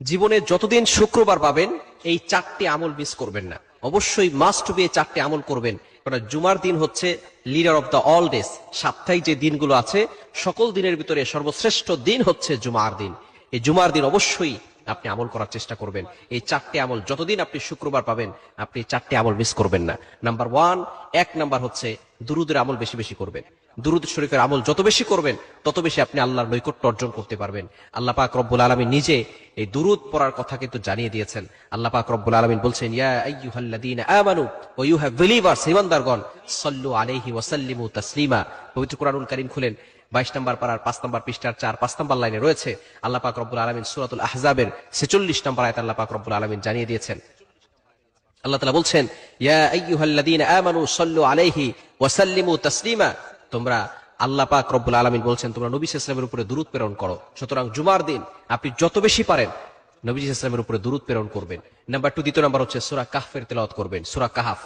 জীবনে যতদিন শুক্রবার পাবেন, এই চারটি আমল মিস করবেন না। অবশ্যই মাস্ট বি চারটি আমল করবেন। কারণ জুমার দিন হচ্ছে leader of the all days সাপ্তাহিক যে দিনগুলো আছে, সকল দিনের ভিতরে সর্বশ্রেষ্ঠ দিন হচ্ছে জুমার দিন। এই জুমার দিন অবশ্যই আপনি আমল করার চেষ্টা করবেন। এই চারটি আমল যতদিন আপনি শুক্রবার পাবেন, আপনি চারটি আমল মিস করবেন না। নাম্বার ওয়ান এক নাম্বার হচ্ছে দুরুদের আমল বেশি বেশি করবেন। দুরুদ শরীফের আমল যত বেশি করবেন, তত বেশি আপনি আল্লাহর নৈকট্য অর্জন করতে পারবেন। আল্লাহ পাক রব্বুল আলমী নিজে এই দুরুদ পড়ার কথা কিন্তু জানিয়ে দিয়েছেন। আল্লাহ পাক রব্বুল আলমিন বলছেন কারীম খুলেন, বাইশ নম্বর পাড়ার পাঁচ নম্বর পৃষ্ঠার চার, পাঁচ নম্বর লাইনে রয়েছে। আল্লাহ পাক রব্বুল আলমিন সুরাতুল আহজাবের ছেচল্লিশ নম্বর আয়াত আল্লাহ পাক রব্বুল আলমিন জানিয়ে দিয়েছেন। আল্লাহ তালা বলছেন, ইয়া আলাইহি ওয়া সাল্লিমু তাসলিমা। তোমরা আল্লাহ পাক রব্বুল আলামিন বলছেন, তোমরা নবী ইসলামের উপরে দূরত প্রেরণ করো। সুতরাং জুমার দিন আপনি যত বেশি পারেন নবী ইসলামের উপরে দূরত প্রেরণ করবেন। নাম্বার টু, দ্বিতীয় নাম্বার হচ্ছে সূরা কাহফের তেলাওয়াত করবেন, সূরা কাহাফ।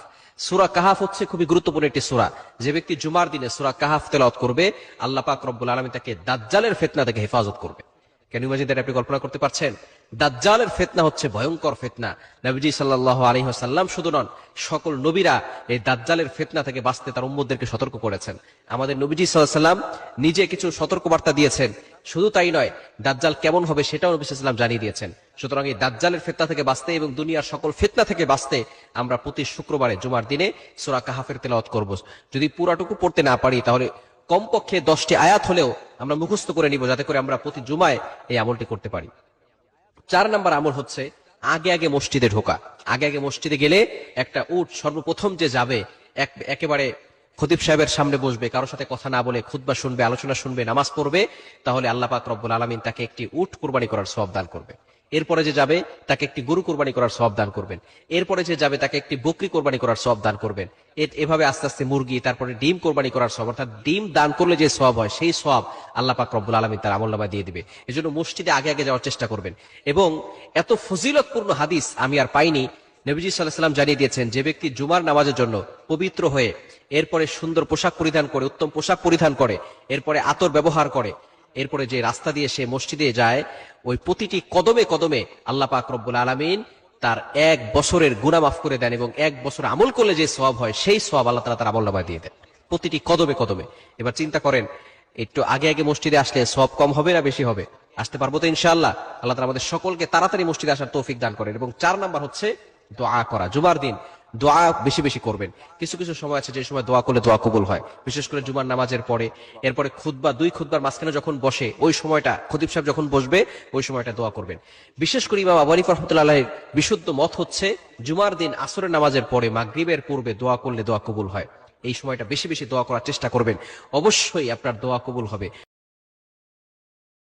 সূরা কাহাফ হচ্ছে খুবই গুরুত্বপূর্ণ একটি সুরা। যে ব্যক্তি জুমার দিনে সূরা কাহাফ তেলাওয়াত করবে, আল্লাহ পাক রব্বুল আলামিন তাকে দাজ্জালের ফিতনা থেকে হেফাজত করবে। কেন ইমাজিন আপনি কল্পনা করতে পারছেন? দাজ্জালের ফেতনা হচ্ছে ভয়ঙ্কর ফেতনা। নবীজি সাল্লাহ আলী সাল্লাম শুধু নন, সকল নবীরা এই দাজ্জালের ফেতনা থেকে বাঁচতে তার উম্মদেরকে সতর্ক করেছেন। আমাদের নবীজি সাল্লাম নিজে কিছু সতর্কবার্তা দিয়েছেন। শুধু তাই নয়, দাজ্জাল কেমন হবে সেটাও নবী সাল্লাম জানিয়ে দিয়েছেন। সুতরাং এই দাজ্জালের ফেতনা থেকে বাঁচতে এবং দুনিয়ার সকল ফেতনা থেকে বাঁচতে আমরা প্রতি শুক্রবারে জুমার দিনে সুরা কাহাফের তেলাওয়াত করব। যদি পুরাটুকু পড়তে না পারি, তাহলে কমপক্ষে দশটি আয়াত হলেও আমরা মুখস্থ করে নিব, যাতে করে আমরা প্রতি জুমায় এই আমলটি করতে পারি। চার নাম্বার আমল হচ্ছে আগে আগে মসজিদে ঢোকা। আগে আগে মসজিদে গেলে একটা উঠ সর্বপ্রথম যে যাবে, এক, একেবারে খতিব সাহেবের সামনে বসবে কারোর সাথে কথা না বলে খুদ্ শুনবে, আলোচনা শুনবে, নামাজ পড়বে, তাহলে আল্লাহ পাক রব্বুল আলমিন তাকে একটি উঠ কোরবানি করার সব দান করবে। এরপরে যে যাবে, তাকে একটি গরু কোরবানি করার সব দান করবেন। এরপরে যে যাবে, তাকে একটি বকরি কোরবানি করার সব দান করবেন। এভাবে আস্তে আস্তে মুরগি, তারপরে ডিম কোরবানি করার সব অর্থাৎ ডিম দান করলে যে সব হয়, সেই সব আল্লাহ পাক রব্বুল আলমিন তার আমল নামায় দিয়ে দিবে। এই জন্য মসজিদে আগে আগে যাওয়ার চেষ্টা করবেন। এবং এত ফজিলতপূর্ণ হাদিস আমি আর পাইনি। নবীজি সাল্লাহ সাল্লাম জানিয়ে দিয়েছেন, যে ব্যক্তি জুমার নামাজের জন্য পবিত্র হয়ে, এরপরে সুন্দর পোশাক পরিধান করে, উত্তম পোশাক পরিধান করে, এরপরে আতর ব্যবহার করে এরপরে যে রাস্তা দিয়ে সে মসজিদে যায়, ওই প্রতিটি কদমে কদমে আল্লাহ পাক রব্বুল আলমিন তার এক বছরের গুণা মাফ করে দেন এবং এক বছর আমল করলে যে সব হয়, সেই সব আল্লাহ তালা তার আমল নামায় দিয়ে দেন। প্রতিটি কদমে কদমে। এবার চিন্তা করেন, একটু আগে আগে মসজিদে আসলে সব কম হবে না বেশি হবে? আসতে পারব তো ইনশাআল্লাহ। আল্লাহ তালা আমাদের সকলকে তাড়াতাড়ি মসজিদে আসার তৌফিক দান করেন। এবং চার নাম্বার হচ্ছে দোয়া করা। জুমার দিন দোয়া বেশি বেশি করবেন। কিছু কিছু সময় আছে যে সময় দোয়া করলে দোয়া কবুল হয়। বিশেষ করে জুমার নামাজের পরে, এরপরে খুদবা দুই খুদবার মাঝখানে যখন বসে, ওই সময়টা খতিব সাহেব যখন বসবে, ওই সময়টা দোয়া করবেন। বিশেষ করে ইমাম আবু হানিফা রহমতুল্লাহের বিশুদ্ধ মত হচ্ছে, জুমার দিন আসরের নামাজের পরে মাগরিবের পূর্বে দোয়া করলে দোয়া কবুল হয়। এই সময়টা বেশি বেশি দোয়া করার চেষ্টা করবেন। অবশ্যই আপনার দোয়া কবুল হবে।